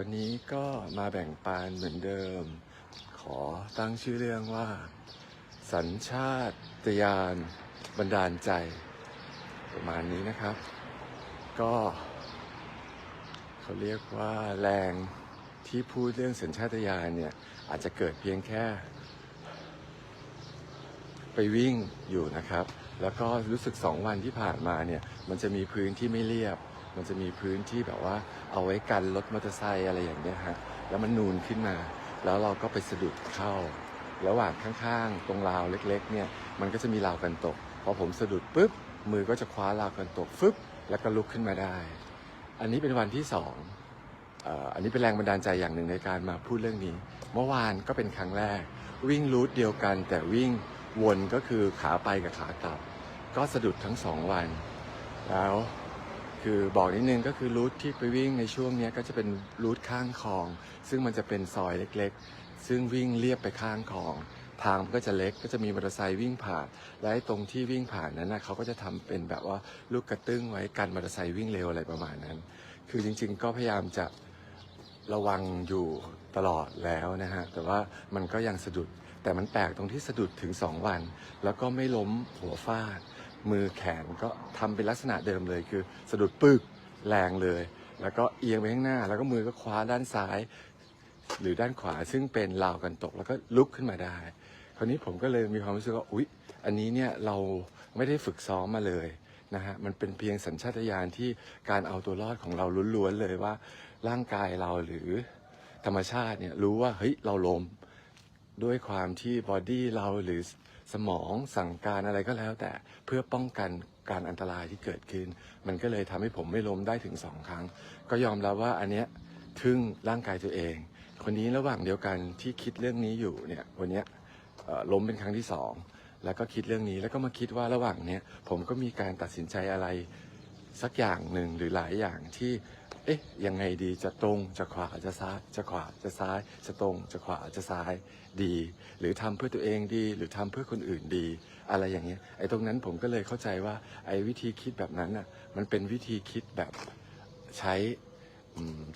วันนี้ก็มาแบ่งปันเหมือนเดิม ขอตั้งชื่อเรื่องว่า สัญชาตญาณบันดาลใจ ประมาณนี้นะครับ ก็เขาเรียกว่าแรงที่พูดเรื่องสัญชาตญาณเนี่ย อาจจะเกิดเพียงแค่ ไปวิ่งอยู่นะครับ แล้วก็รู้สึกสองวันที่ผ่านมาเนี่ย มันจะมีพื้นที่ไม่เรียบ มันจะมีพื้นที่แบบว่าเอาไว้กันรถมอเตอร์ไซค์อะไรอย่างเงี้ยฮะแล้วมันนูนขึ้นมา แล้วเราก็ไปสะดุดเข้า ระหว่างข้างๆ ตรงราวเล็กๆเนี่ยมันก็จะมีราวกันตกพอผมสะดุดปุ๊บมือก็จะคว้าราวกันตกฟึบแล้วก็ลุกขึ้นมาได้ อันนี้เป็นวันที่สองอันนี้เป็นแรงบันดาลใจอย่างหนึ่งในการมาพูดเรื่องนี้ เมื่อวานก็เป็นครั้งแรก วิ่งรูทเดียวกัน แต่วิ่งวนก็คือขาไปกับขากลับ ก็สะดุดทั้งสองวัน แล้ว คือบอกนิดนึงก็คือรูทที่ไปวิ่งในช่วงเนี้ยก็จะเป็นรูทข้างคลอง ซึ่งมันจะเป็นซอยเล็กๆ ซึ่งวิ่งเลียบไปข้างคลอง ทางมันก็จะเล็กก็จะมีมอเตอร์ไซค์วิ่งผ่านและไอ้ตรงที่วิ่งผ่านนั้นนะเขาก็จะทำเป็นแบบว่าลูกกระตึ้งไว้กันมอเตอร์ไซค์วิ่งเร็วอะไรประมาณนั้น คือจริง ๆ ก็พยายามจะ ระวังอยู่ตลอดแล้วนะฮะ แต่ว่ามันก็ยังสะดุด แต่มันแปลกตรงที่สะดุดถึง 2 วัน แล้วก็ไม่ล้มหัวฟาด มือแขนก็ทำเป็นลักษณะเดิมเลยคือสะดุดปึกแรงเลย แล้วก็เอียงไปข้างหน้า แล้วก็มือก็คว้าด้านซ้าย หรือด้านขวาซึ่งเป็นราวกันตก แล้วก็ลุกขึ้นมาได้ คราวนี้ผมก็เลยมีความรู้สึกว่าอุ๊ย อันนี้เนี่ยเราไม่ได้ฝึกซ้อมมาเลยนะฮะมันเป็นเพียงสัญชาตญาณที่การเอาตัวรอดของเราล้วนๆเลยว่า ร่างกายเราหรือธรรมชาติเนี่ยรู้ว่าเฮ้ยเราล้ม ด้วยความที่บอดี้เราหรือสมองสั่งการอะไรก็แล้ว แต่เพื่อป้องกันการอันตรายที่เกิดขึ้น มันก็เลยทำให้ผมไม่ล้มได้ถึงสองครั้ง ก็ยอมรับว่าอันเนี้ยทึ่งร่างกายตัวเอง คนนี้ระหว่างเดียวกันที่คิดเรื่องนี้อยู่เนี่ยวันเนี้ยเอ่อล้มเป็นครั้งที่สองแล้วก็คิดเรื่องนี้แล้วก็มาคิดว่าระหว่างเนี้ยผมก็มีการตัดสินใจอะไร สักอย่างหนึ่งหรือหลายอย่างที่ เอ๊ะ ยังไงดีจะตรงจะขวาจะซ้ายจะขวาจะซ้าย จะตรงจะขวาจะซ้ายดี หรือทำเพื่อตัวเองดี หรือทำเพื่อคนอื่นดี อะไรอย่างเงี้ยไอ้ตรงนั้นผมก็เลยเข้าใจว่าไอ้วิธีคิดแบบนั้นน่ะมันเป็นวิธีคิดแบบใช้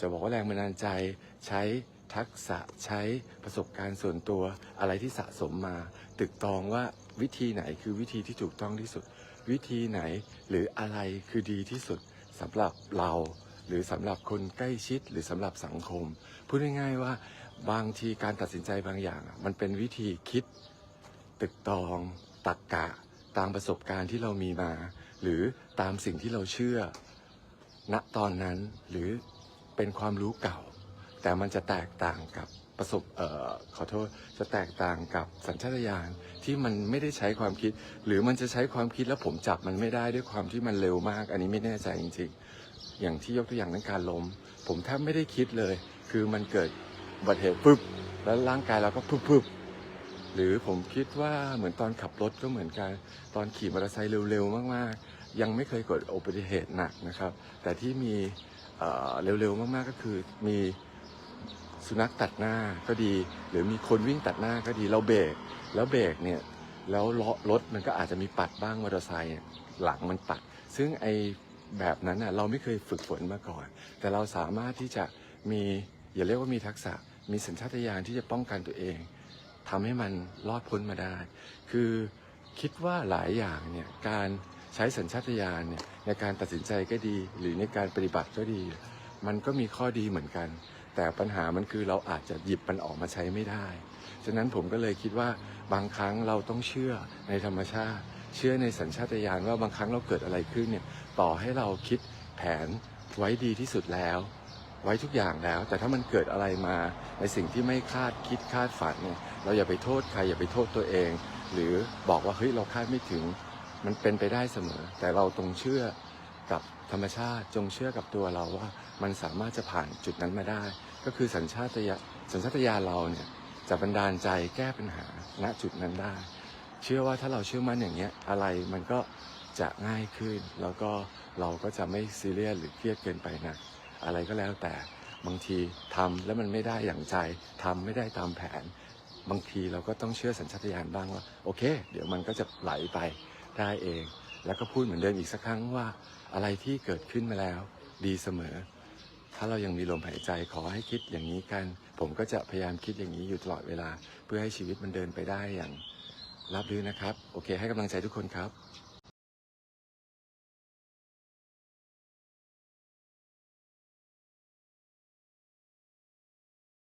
จะบอกว่าแรงบันดาลใจใช้ทักษะใช้ประสบการณ์ส่วนตัวอะไรที่สะสมมา ตึกตองว่า วิธีไหนคือวิธีที่ถูกต้องที่สุด วิธีไหนหรืออะไรคือดีที่สุดสำหรับเราหรือสำหรับคนใกล้ชิดหรือสำหรับสังคม พูดง่ายๆว่าบางทีการตัดสินใจบางอย่าง มันเป็นวิธีคิดตึกตองตักกะ ตามประสบการณ์ที่เรามีมา หรือตามสิ่งที่เราเชื่อ ณตอนนั้นหรือเป็นความรู้เก่า แต่มันจะแตกต่างกับประสบเอ่อขอโทษจะแตกต่างกับสัญชาตญาณที่มันไม่ได้ใช้ความคิด หรือมันจะใช้ความคิดแล้วผมจับมันไม่ได้ด้วยความที่มันเร็วมาก อันนี้ไม่แน่ใจจริงๆ อย่างที่ยกตัวอย่างนั้นการล้ม ผมแทบไม่ได้คิดเลย คือมันเกิดอุบัติเหตุปุ๊บแล้วร่างกายเราก็ปุ๊บปุ๊บหรือผมคิดว่าเหมือนตอนขับรถก็เหมือนกันตอนขี่มอเตอร์ไซค์เร็วๆมากๆ ยังไม่เคยเกิดอุบัติเหตุหนักนะครับ แต่ที่มีเร็วๆมากๆก็คือมี สุนัขตัดหน้าก็ดี หรือมีคนวิ่งตัดหน้าก็ดี เราเบรกแล้วเบรกเนี่ยแล้วล้อรถมันก็อาจจะมีปัดบ้างมอเตอร์ไซค์หลังมันปัด ซึ่งไอแบบนั้นน่ะเราไม่เคยฝึกฝนมาก่อน แต่เราสามารถที่จะมีอย่าเรียกว่ามีทักษะ มีสัญชาตญาณที่จะป้องกันตัวเองทำให้มันรอดพ้นมาได้ คือคิดว่าหลายอย่างเนี่ยการใช้สัญชาตญาณเนี่ยในการตัดสินใจก็ดี หรือในการปฏิบัติก็ดี มันก็มีข้อดีเหมือนกัน แต่ปัญหามันคือเราอาจจะหยิบมันออกมาใช้ไม่ได้ ฉะนั้นผมก็เลยคิดว่าบางครั้งเราต้องเชื่อในธรรมชาติ เชื่อในสัญชาตญาณว่าบางครั้งเราเกิดอะไรขึ้นเนี่ยต่อให้เราคิดแผนไว้ดีที่สุดแล้ว ไว้ทุกอย่างแล้ว แต่ถ้ามันเกิดอะไรมาในสิ่งที่ไม่คาดคิดคาดฝันเนี่ยเราอย่าไปโทษใครอย่าไปโทษตัวเอง หรือบอกว่าเฮ้ยเราคาดไม่ถึงมันเป็นไปได้เสมอ แต่เราตรงเชื่อ กับธรรมชาติจงเชื่อกับตัวเราว่ามันสามารถจะผ่านจุดนั้นมาได้ ก็คือสัญชาตญาสัญชาตญาณเราเนี่ยจะบันดาลใจแก้ปัญหาณจุดนั้นได้ เชื่อว่าถ้าเราเชื่อมั่นอย่างเงี้ยอะไรมันก็จะง่ายขึ้น แล้วก็เราก็จะไม่ซีเรียสหรือเครียดเกินไปนะอะไรก็แล้วแต่บางทีทำแล้วมันไม่ได้อย่างใจทำไม่ได้ตามแผน บางทีเราก็ต้องเชื่อสัญชาตญาณบ้างว่า โอเค เดี๋ยวมันก็จะไหลไปได้เอง แล้วก็พูดเหมือนเดิมอีกสักครั้งว่าอะไรที่เกิดขึ้นมาแล้ว ดีเสมอ ถ้าเรายังมีลมหายใจขอให้คิดอย่างนี้กัน ผมก็จะพยายามคิดอย่างนี้อยู่ตลอดเวลา เพื่อให้ชีวิตมันเดินไปได้อย่างรับรื่นนะครับ โอเค ให้กำลังใจทุกคนครับ